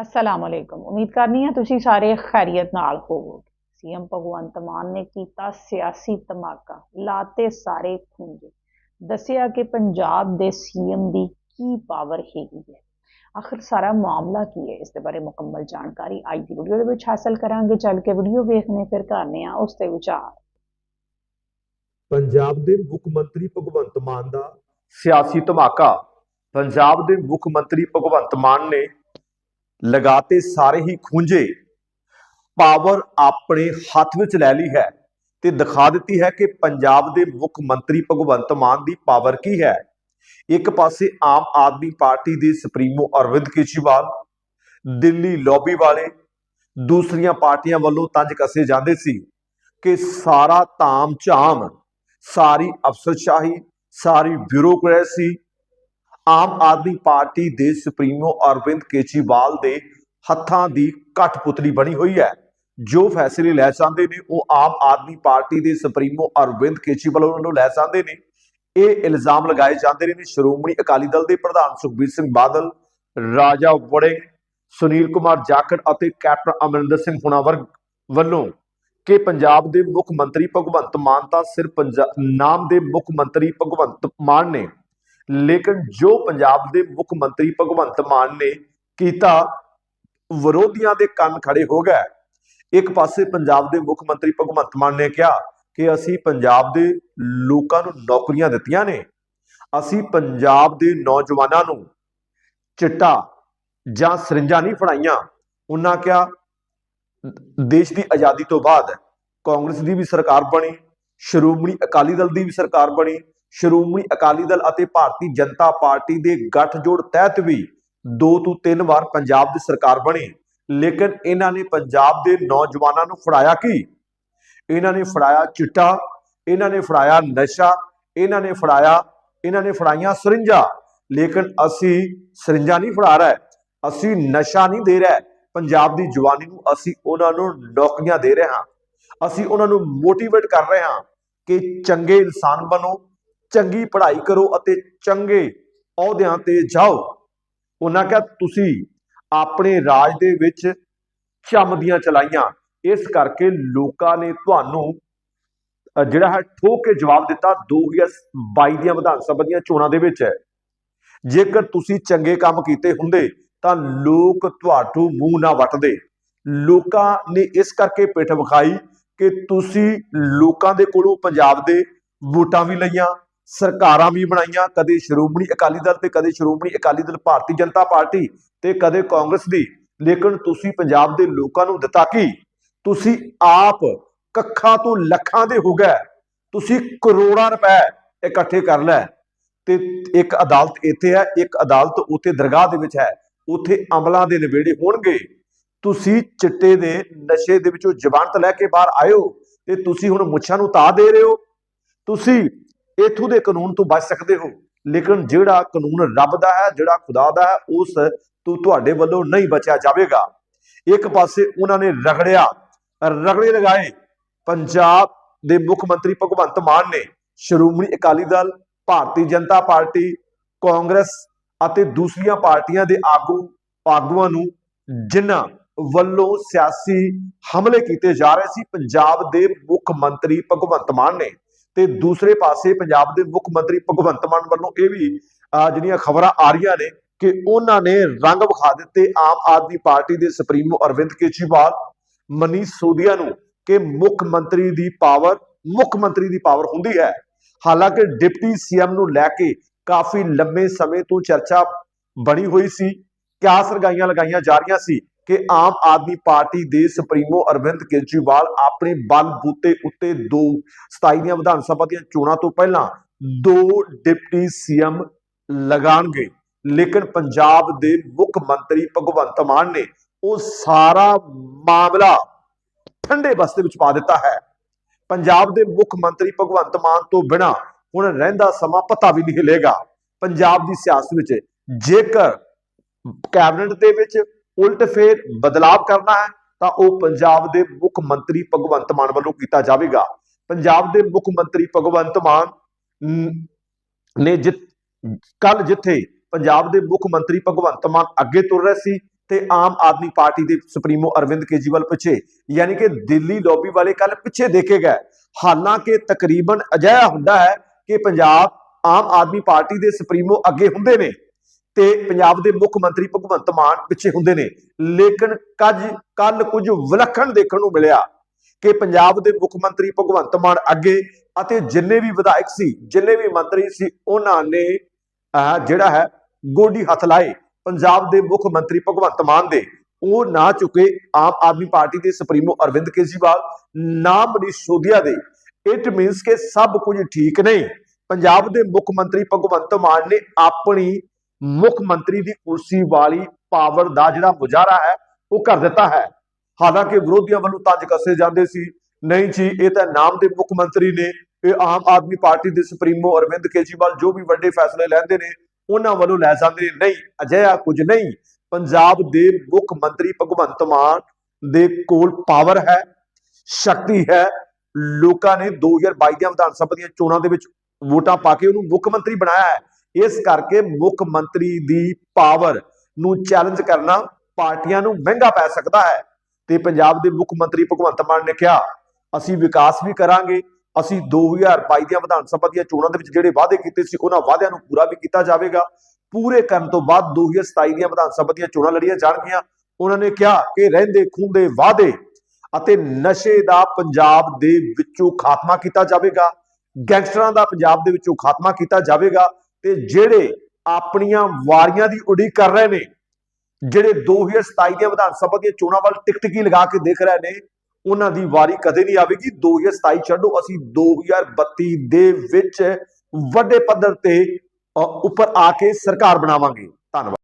ਅਸਲਾਮ ਅਲੈਕੁਮ ਉਮੀਦ ਕਰਨੀ ਹੈ ਤੁਸੀਂ ਸਾਰੇ ਖੈਰੀਅਤ ਨਾਲ ਹੋਵੋਗੇ। ਸੀਐਮ ਭਗਵੰਤ ਮਾਨ ਨੇ ਕੀਤਾ ਸਿਆਸੀ ਧਮਾਕਾ ਲਾਤੇ ਸਾਰੇ ਖੁੰਝੇ ਦੱਸਿਆ ਕਿ ਪੰਜਾਬ ਦੇ ਸੀਐਮ ਦੀ ਕੀ ਪਾਵਰ ਹੈਗੀ ਹੈ। ਆਖਰ ਸਾਰਾ ਮਾਮਲਾ ਕੀ ਹੈ? ਇਸ ਦੇ ਬਾਰੇ ਮੁਕੰਮਲ ਜਾਣਕਾਰੀ ਅੱਜ ਦੀ ਵੀਡੀਓ ਦੇ ਵਿੱਚ ਹਾਸਲ ਕਰਾਂਗੇ। ਚੱਲ ਕੇ ਵੀਡੀਓ ਵੇਖਨੇ ਫਿਰ ਕਰਨੇ ਆ ਉਸ ਤੇ ਵਿਚਾਰ। ਪੰਜਾਬ ਦੇ ਮੁੱਖ ਮੰਤਰੀ ਭਗਵੰਤ ਮਾਨ ਦਾ ਸਿਆਸੀ ਧਮਾਕਾ। ਪੰਜਾਬ ਦੇ ਮੁੱਖ ਮੰਤਰੀ ਭਗਵੰਤ ਮਾਨ ਨੇ ਲਗਾਤੇ ਸਾਰੇ ਹੀ ਖੁੰਝੇ। ਪਾਵਰ ਆਪਣੇ ਹੱਥ ਵਿੱਚ ਲੈ ਲਈ ਹੈ ਤੇ ਦਿਖਾ ਦਿੱਤੀ ਹੈ ਕਿ ਪੰਜਾਬ ਦੇ ਮੁੱਖ ਮੰਤਰੀ ਭਗਵੰਤ ਮਾਨ ਦੀ ਪਾਵਰ ਕੀ ਹੈ। ਇੱਕ ਪਾਸੇ ਆਮ ਆਦਮੀ ਪਾਰਟੀ ਦੇ ਸੁਪਰੀਮੋ ਅਰਵਿੰਦ ਕੇਜਰੀਵਾਲ, ਦਿੱਲੀ ਲੌਬੀ ਵਾਲੇ, ਦੂਸਰੀਆਂ ਪਾਰਟੀਆਂ ਵੱਲੋਂ ਤੰਜ ਕੱਸੇ ਜਾਂਦੇ ਸੀ ਕਿ ਸਾਰਾ ਤਾਮ ਝਾਮ, ਸਾਰੀ ਅਫਸਰਸ਼ਾਹੀ, ਸਾਰੀ ਬਿਊਰੋਕ੍ਰੇਸੀ ਆਮ ਆਦਮੀ ਪਾਰਟੀ ਦੇ ਸੁਪਰੀਮੋ ਅਰਵਿੰਦ ਕੇਜਰੀਵਾਲ ਦੇ ਹੱਥਾਂ ਦੀ ਕਠਪੁਤਲੀ ਬਣੀ ਹੋਈ ਹੈ। ਜੋ ਫੈਸਲੇ ਲੈ ਜਾਂਦੇ ਨੇ, ਉਹ ਆਮ ਆਦਮੀ ਪਾਰਟੀ ਦੇ ਸੁਪਰੀਮੋ ਅਰਵਿੰਦ ਕੇਜਰੀਵਾਲ ਵੱਲੋਂ ਲੈ ਜਾਂਦੇ ਨੇ। ਇਹ ਇਲਜ਼ਾਮ ਲਗਾਏ ਜਾਂਦੇ ਨੇ ਸ਼੍ਰੋਮਣੀ ਅਕਾਲੀ ਦਲ ਦੇ ਪ੍ਰਧਾਨ ਸੁਖਬੀਰ ਸਿੰਘ ਬਾਦਲ, ਰਾਜਾ ਵੜੇ ਸੁਨੀਲ ਕੁਮਾਰ ਜਾਖੜ ਅਤੇ ਕੈਪਟਨ ਅਮਰਿੰਦਰ ਸਿੰਘ ਹੁਣਾ ਵਰਗ ਵੱਲੋਂ ਕਿ ਪੰਜਾਬ ਦੇ ਮੁੱਖ ਮੰਤਰੀ ਭਗਵੰਤ ਮਾਨ ਤਾਂ ਸਿਰਫ ਪੰਜਾਬ ਨਾਮ ਦੇ ਮੁੱਖ ਮੰਤਰੀ ਭਗਵੰਤ ਮਾਨ ਨੇ ਲੇਕਿਨ ਜੋ ਪੰਜਾਬ ਦੇ ਮੁੱਖ ਮੰਤਰੀ ਭਗਵੰਤ ਮਾਨ ਨੇ ਕੀਤਾ, ਵਿਰੋਧੀਆਂ ਦੇ ਕੰਨ ਖੜੇ ਹੋ ਗਏ। ਇੱਕ ਪਾਸੇ ਪੰਜਾਬ ਦੇ ਮੁੱਖ ਮੰਤਰੀ ਭਗਵੰਤ ਮਾਨ ਨੇ ਕਿਹਾ ਕਿ ਅਸੀਂ ਪੰਜਾਬ ਦੇ ਲੋਕਾਂ ਨੂੰ ਨੌਕਰੀਆਂ ਦਿੱਤੀਆਂ ਨੇ। ਅਸੀਂ ਪੰਜਾਬ ਦੇ ਨੌਜਵਾਨਾਂ ਨੂੰ ਚਿੱਟਾ ਜਾਂ ਸਰਿੰਜਾਂ ਨਹੀਂ ਫੜਾਈਆਂ। ਉਹਨਾਂ ਕਿਹਾ, ਦੇਸ਼ ਦੀ ਆਜ਼ਾਦੀ ਤੋਂ ਬਾਅਦ ਕਾਂਗਰਸ ਦੀ ਵੀ ਸਰਕਾਰ ਬਣੀ, ਸ਼੍ਰੋਮਣੀ ਅਕਾਲੀ ਦਲ ਦੀ ਵੀ ਸਰਕਾਰ ਬਣੀ ਸ਼੍ਰੋਮਣੀ ਅਕਾਲੀ ਦਲ ਅਤੇ ਭਾਰਤੀ ਜਨਤਾ ਪਾਰਟੀ ਦੇ ਗੱਠਜੋੜ ਤਹਿਤ ਵੀ ਦੋ ਤੋਂ ਤਿੰਨ ਵਾਰ ਪੰਜਾਬ ਦੀ ਸਰਕਾਰ ਬਣੀ। ਲੇਕਿਨ ਇਹਨਾਂ ਨੇ ਪੰਜਾਬ ਦੇ ਨੌਜਵਾਨਾਂ ਨੂੰ ਫੜਾਇਆ ਕੀ? ਇਹਨਾਂ ਨੇ ਫੜਾਇਆ ਚਿੱਟਾ, ਇਹਨਾਂ ਨੇ ਫੜਾਇਆ ਨਸ਼ਾ, ਇਹਨਾਂ ਨੇ ਫੜਾਇਆ, ਇਹਨਾਂ ਨੇ ਫੜਾਈਆਂ ਸਰਿੰਜਾਂ। ਲੇਕਿਨ ਅਸੀਂ ਸਰਿੰਜਾਂ ਨਹੀਂ ਫੜਾ ਰਹੇ, ਅਸੀਂ ਨਸ਼ਾ ਨਹੀਂ ਦੇ ਰਹੇ। ਪੰਜਾਬ ਦੀ ਜਵਾਨੀ ਨੂੰ ਅਸੀਂ ਉਹਨਾਂ ਨੂੰ ਨੌਕਰੀਆਂ ਦੇ ਰਹੇ ਹਾਂ। ਅਸੀਂ ਉਹਨਾਂ ਨੂੰ ਮੋਟੀਵੇਟ ਕਰ ਰਹੇ ਹਾਂ ਕਿ ਚੰਗੇ ਇਨਸਾਨ ਬਣੋ ਚੰਗੀ ਪੜ੍ਹਾਈ ਕਰੋ ਅਤੇ ਚੰਗੇ ਅਹੁਦਿਆਂ ਤੇ ਜਾਓ। ਉਹਨਾਂ ਕਿਹਾ, ਤੁਸੀਂ ਆਪਣੇ ਰਾਜ ਦੇ ਵਿੱਚ ਚਮਦੀਆਂ ਚਲਾਈਆਂ। ਇਸ ਕਰਕੇ ਲੋਕਾਂ ਨੇ ਤੁਹਾਨੂੰ ਜਿਹੜਾ ਹੈ, ਠੋਕ ਕੇ ਜਵਾਬ ਦਿੱਤਾ 2022 ਦੀਆਂ ਵਿਧਾਨ ਸਭਾ ਦੀਆਂ ਚੋਣਾਂ ਦੇ ਵਿੱਚ ਜੇਕਰ ਤੁਸੀਂ ਚੰਗੇ ਕੰਮ ਕੀਤੇ ਹੁੰਦੇ, ਤਾਂ ਲੋਕ ਤੁਹਾਨੂੰ ਮੂੰਹ ਨਾ ਵੱਟਦੇ। ਲੋਕਾਂ ਨੇ ਇਸ ਕਰਕੇ ਪਿੱਠ ਵਿਖਾਈ ਕਿ ਤੁਸੀਂ ਲੋਕਾਂ ਦੇ ਕੋਲੋਂ ਪੰਜਾਬ ਦੇ ਵੋਟਾਂ ਵੀ ਲਈਆਂ ਸਰਕਾਰਾਂ ਵੀ ਬਣਾਈਆਂ, ਕਦੇ ਸ਼੍ਰੋਮਣੀ ਅਕਾਲੀ ਦਲ ਤੇ ਕਦੇ ਸ਼੍ਰੋਮਣੀ ਅਕਾਲੀ ਦਲ ਭਾਰਤੀ ਜਨਤਾ ਪਾਰਟੀ ਤੇ ਕਦੇ ਕਾਂਗਰਸ ਦੀ। ਲੇਕਿਨ ਤੁਸੀਂ ਪੰਜਾਬ ਦੇ ਲੋਕਾਂ ਨੂੰ ਦਿੱਤਾ ਕੀ? ਤੁਸੀਂ ਆਪ ਕੱਖਾਂ ਤੋਂ ਲੱਖਾਂ ਦੇ ਹੋ ਗਏ। ਤੁਸੀਂ ਕਰੋੜਾਂ ਰੁਪਏ ਇਕੱਠੇ ਕਰ ਲੈ ਤੇ ਇੱਕ ਅਦਾਲਤ ਇੱਥੇ ਹੈ, ਇੱਕ ਅਦਾਲਤ ਉੱਥੇ ਦਰਗਾਹ ਦੇ ਵਿੱਚ ਹੈ। ਉੱਥੇ ਅਮਲਾਂ ਦੇ ਨਿਬੇੜੇ ਹੋਣਗੇ। ਤੁਸੀਂ ਚਿੱਟੇ ਦੇ ਨਸ਼ੇ ਦੇ ਵਿੱਚੋਂ ਜ਼ਮਾਨਤ ਲੈ ਕੇ ਬਾਹਰ ਆਇਓ ਤੇ ਤੁਸੀਂ ਹੁਣ ਮੁੱਛਾਂ ਨੂੰ ਤਾ ਦੇ ਰਹੇ ਹੋ। ਤੁਸੀਂ ਇਥੋਂ ਦੇ ਕਾਨੂੰਨ ਤੋਂ ਬਚ ਸਕਦੇ ਹੋ। ਲੇਕਿਨ ਜਿਹੜਾ ਕਾਨੂੰਨ ਰੱਬ ਦਾ ਹੈ, ਜਿਹੜਾ ਖੁਦਾ ਦਾ ਹੈ, ਉਸ ਤੋਂ ਤੁਹਾਡੇ ਵੱਲੋਂ ਨਹੀਂ ਬਚਿਆ ਜਾਵੇਗਾ। ਇੱਕ ਪਾਸੇ ਉਹਨਾਂ ਨੇ ਰਗੜਿਆ, ਰਗੜੇ ਲਗਾਏ। ਪੰਜਾਬ ਦੇ ਮੁੱਖ ਮੰਤਰੀ ਭਗਵੰਤ ਮਾਨ ਨੇ ਸ਼੍ਰੋਮਣੀ ਅਕਾਲੀ ਦਲ, ਭਾਰਤੀ ਜਨਤਾ ਪਾਰਟੀ, ਕਾਂਗਰਸ ਅਤੇ ਦੂਸਰੀਆਂ ਪਾਰਟੀਆਂ ਦੇ ਆਗੂ, ਆਗੂਆਂ ਨੂੰ ਜਿਨ੍ਹਾਂ ਵੱਲੋਂ ਸਿਆਸੀ ਹਮਲੇ ਕੀਤੇ ਜਾ ਰਹੇ ਸੀ, ਪੰਜਾਬ ਦੇ ਮੁੱਖ ਮੰਤਰੀ ਭਗਵੰਤ ਮਾਨ ਨੇ ਤੇ ਦੂਸਰੇ ਪਾਸੇ ਪੰਜਾਬ ਦੇ ਮੁੱਖ ਮੰਤਰੀ ਭਗਵੰਤ ਮਾਨ ਵੱਲੋਂ ਇਹ ਵੀ ਅਹ, ਜਿਹੜੀਆਂ ਖਬਰਾਂ ਆ ਰਹੀਆਂ ਨੇ ਕਿ ਉਹਨਾਂ ਨੇ ਰੰਗ ਵਿਖਾ ਦਿੱਤੇ ਆਮ ਆਦਮੀ ਪਾਰਟੀ ਦੇ ਸੁਪਰੀਮੋ ਅਰਵਿੰਦ ਕੇਜਰੀਵਾਲ ਮਨੀਸ਼ ਸੋਧੀਆ ਨੂੰ ਕਿ ਮੁੱਖ ਮੰਤਰੀ ਦੀ ਪਾਵਰ ਮੁੱਖ ਮੰਤਰੀ ਦੀ ਪਾਵਰ ਹੁੰਦੀ ਹੈ। ਹਾਲਾਂਕਿ ਡਿਪਟੀ ਸੀਐਮ ਨੂੰ ਲੈ ਕੇ ਕਾਫੀ ਲੰਮੇ ਸਮੇਂ ਤੋਂ ਚਰਚਾ ਬਣੀ ਹੋਈ ਸੀ ਕਿਆ ਸਰਗਾਈਆਂ ਲਗਾਈਆਂ ਜਾ ਰਹੀਆਂ ਸੀ ਕਿ ਆਮ ਆਦਮੀ ਪਾਰਟੀ ਦੇ ਸੁਪਰੀਮੋ ਅਰਵਿੰਦ ਕੇਜਰੀਵਾਲ ਆਪਣੇ ਬਲ ਬੂਤੇ ਉੱਤੇ ਦੋ 27 ਦੀਆਂ ਵਿਧਾਨ ਸਭਾ ਦੀਆਂ ਚੋਣਾਂ ਤੋਂ ਪਹਿਲਾਂ ਦੋ ਡਿਪਟੀ ਸੀਐਮ ਲਗਾਣਗੇ ਲੇਕਿਨ ਪੰਜਾਬ ਦੇ ਮੁੱਖ ਮੰਤਰੀ ਭਗਵੰਤ ਮਾਨ ਨੇ ਉਹ ਸਾਰਾ ਮਾਮਲਾ ਠੰਡੇ ਬਸਤੇ ਵਿੱਚ ਪਾ ਦਿੱਤਾ ਹੈ। ਪੰਜਾਬ ਦੇ ਮੁੱਖ ਮੰਤਰੀ ਭਗਵੰਤ ਮਾਨ ਤੋਂ ਬਿਨਾ ਹੁਣ ਰਹਿੰਦਾ ਸਮਾਂ ਪਤਾ ਵੀ ਨਹੀਂ ਹਿਲੇਗਾ। ਪੰਜਾਬ ਦੀ ਸਿਆਸਤ ਵਿੱਚ ਜੇਕਰ ਕੈਬਨਿਟ ਦੇ ਵਿੱਚ ਉਲਟ ਫੇਰ ਬਦਲਾਵ ਕਰਨਾ ਹੈ, ਤਾਂ ਉਹ ਪੰਜਾਬ ਦੇ ਮੁੱਖ ਮੰਤਰੀ ਭਗਵੰਤ ਮਾਨ ਵੱਲੋਂ ਕੀਤਾ ਜਾਵੇਗਾ। ਪੰਜਾਬ ਦੇ ਮੁੱਖ ਮੰਤਰੀ ਭਗਵੰਤ ਮਾਨ ਨੇ ਜਿ ਕੱਲ ਜਿੱਥੇ ਪੰਜਾਬ ਦੇ ਮੁੱਖ ਮੰਤਰੀ ਭਗਵੰਤ ਮਾਨ ਅੱਗੇ ਤੁਰ ਰਹੇ ਸੀ, ਤੇ ਆਮ ਆਦਮੀ ਪਾਰਟੀ ਦੇ ਸੁਪਰੀਮੋ ਅਰਵਿੰਦ ਕੇਜਰੀਵਾਲ ਪਿੱਛੇ, ਯਾਨੀ ਕਿ ਦਿੱਲੀ ਲੌਬੀ ਵਾਲੇ ਕੱਲ ਪਿੱਛੇ ਦੇਖੇ ਗਏ। ਹਾਲਾਂਕਿ ਤਕਰੀਬਨ ਅਜਿਹਾ ਹੁੰਦਾ ਹੈ ਕਿ ਪੰਜਾਬ ਆਮ ਆਦਮੀ ਪਾਰਟੀ ਦੇ ਸੁਪਰੀਮੋ ਅੱਗੇ ਹੁੰਦੇ ਨੇ। ਤੇ ਪੰਜਾਬ ਦੇ ਮੁੱਖ ਮੰਤਰੀ ਭਗਵੰਤ ਮਾਨ ਪਿੱਛੇ ਹੁੰਦੇ ਨੇ। ਲੇਕਿਨ ਕੱਜ ਕੱਲ ਕੁਝ ਵਿਲੱਖਣ ਦੇਖਣ ਨੂੰ ਮਿਲਿਆ ਕਿ ਪੰਜਾਬ ਦੇ ਮੁੱਖ ਮੰਤਰੀ ਭਗਵੰਤ ਮਾਨ ਅੱਗੇ ਅਤੇ ਜਿੰਨੇ ਵੀ ਵਿਧਾਇਕ ਸੀ, ਜਿੰਨੇ ਵੀ ਮੰਤਰੀ ਸੀ, ਉਹਨਾਂ ਨੇ ਜਿਹੜਾ ਹੈ, ਗੋਡੀ ਹੱਥ ਲਾਏ ਪੰਜਾਬ ਦੇ ਮੁੱਖ ਮੰਤਰੀ ਭਗਵੰਤ ਮਾਨ ਦੇ। ਉਹ ਨਾ ਚੁੱਕੇ ਆਮ ਆਦਮੀ ਪਾਰਟੀ ਦੇ ਸੁਪਰੀਮੋ ਅਰਵਿੰਦ ਕੇਜਰੀਵਾਲ, ਨਾ ਮਨੀਸ਼ ਸਿਸੋਦੀਆ ਦੇ। ਇਟ ਮੀਨਸ ਕਿ ਸਭ ਕੁਝ ਠੀਕ ਨਹੀਂ। ਪੰਜਾਬ ਦੇ ਮੁੱਖ ਮੰਤਰੀ ਭਗਵੰਤ ਮਾਨ ਨੇ ਆਪਣੀ ਮੁੱਖ ਮੰਤਰੀ ਦੀ ਕੁਰਸੀ ਵਾਲੀ ਪਾਵਰ ਦਾ ਜਿਹੜਾ ਮੁਜ਼ਾਹਰਾ ਹੈ, ਉਹ ਕਰ ਦਿੱਤਾ ਹੈ। ਹਾਲਾਂਕਿ ਵਿਰੋਧੀਆਂ ਵੱਲੋਂ ਤੰਜ ਕੱਸੇ ਜਾਂਦੇ ਸੀ। ਨਹੀਂ ਜੀ, ਇਹ ਤਾਂ ਨਾਮ ਦੇ ਮੁੱਖ ਮੰਤਰੀ ਨੇ, ਇਹ ਆਮ ਆਦਮੀ ਪਾਰਟੀ ਦੇ ਸੁਪਰੀਮੋ ਅਰਵਿੰਦ ਕੇਜਰੀਵਾਲ ਜੋ ਵੀ ਵੱਡੇ ਫੈਸਲੇ ਲੈਂਦੇ ਨੇ, ਉਹਨਾਂ ਵੱਲੋਂ ਲੈ ਜਾਂਦੇ ਨੇ ਨਹੀਂ, ਅਜਿਹਾ ਕੁਝ ਨਹੀਂ। ਪੰਜਾਬ ਦੇ ਮੁੱਖ ਮੰਤਰੀ ਭਗਵੰਤ ਮਾਨ ਦੇ ਕੋਲ ਪਾਵਰ ਹੈ, ਸ਼ਕਤੀ ਹੈ। ਲੋਕਾਂ ਨੇ 2022 ਦੀਆਂ ਵਿਧਾਨ ਸਭਾ ਦੀਆਂ ਚੋਣਾਂ ਦੇ ਵਿੱਚ ਵੋਟਾਂ ਪਾ ਕੇ ਉਹਨੂੰ ਮੁੱਖ ਮੰਤਰੀ ਬਣਾਇਆ ਹੈ। ਇਸ ਕਰਕੇ ਮੁੱਖ ਮੰਤਰੀ ਦੀ ਪਾਵਰ ਨੂੰ ਚੈਲੰਜ ਕਰਨਾ ਪਾਰਟੀਆਂ ਨੂੰ ਮਹਿੰਗਾ ਪੈ ਸਕਦਾ ਹੈ। ਤੇ ਪੰਜਾਬ ਦੇ ਮੁੱਖ ਮੰਤਰੀ ਭਗਵੰਤ ਮਾਨ ਨੇ ਕਿਹਾ, ਅਸੀਂ ਵਿਕਾਸ ਵੀ ਕਰਾਂਗੇ, ਅਸੀਂ 2022 ਦੀਆਂ ਵਿਧਾਨ ਸਭਾ ਦੀਆਂ ਚੋਣਾਂ ਦੇ ਵਿੱਚ ਜਿਹੜੇ ਵਾਅਦੇ ਕੀਤੇ ਸੀ, ਉਹਨਾਂ ਵਾਅਦਿਆਂ ਨੂੰ ਪੂਰਾ ਵੀ ਕੀਤਾ ਜਾਵੇਗਾ। ਪੂਰੇ ਕਰਨ ਤੋਂ ਬਾਅਦ 2027 ਦੀਆਂ ਵਿਧਾਨ ਸਭਾ ਦੀਆਂ ਚੋਣਾਂ ਲੜੀਆਂ ਜਾਣਗੀਆਂ। ਉਹਨਾਂ ਨੇ ਕਿਹਾ ਕਿ ਰਹਿੰਦੇ ਖੂੰਦੇ ਵਾਅਦੇ ਅਤੇ ਨਸ਼ੇ ਦਾ ਪੰਜਾਬ ਦੇ ਵਿੱਚੋਂ ਖਾਤਮਾ ਕੀਤਾ ਜਾਵੇਗਾ, ਗੈਂਗਸਟਰਾਂ ਦਾ ਪੰਜਾਬ ਦੇ ਵਿੱਚੋਂ ਖਾਤਮਾ ਕੀਤਾ ਜਾਵੇਗਾ ਤੇ ਜਿਹੜੇ ਆਪਣੀਆਂ ਵਾਰੀਆਂ ਦੀ ਉਡੀਕ ਕਰ ਰਹੇ ਨੇ, ਜਿਹੜੇ 2027 ਦੀਆਂ ਵਿਧਾਨ ਸਭਾ ਦੀਆਂ ਚੋਣਾਂ ਵੱਲ ਟਿਕਟਕੀ ਲਗਾ ਕੇ ਦੇਖ ਰਹੇ ਨੇ, ਉਹਨਾਂ ਦੀ ਵਾਰੀ ਕਦੇ ਨਹੀਂ ਆਵੇਗੀ। 2027 ਛੱਡੋ, ਅਸੀਂ 2032 ਦੇ ਵਿੱਚ ਵੱਡੇ ਪੱਧਰ ਤੇ ਉੱਪਰ ਆ ਕੇ ਸਰਕਾਰ ਬਣਾਵਾਂਗੇ। ਧੰਨਵਾਦ।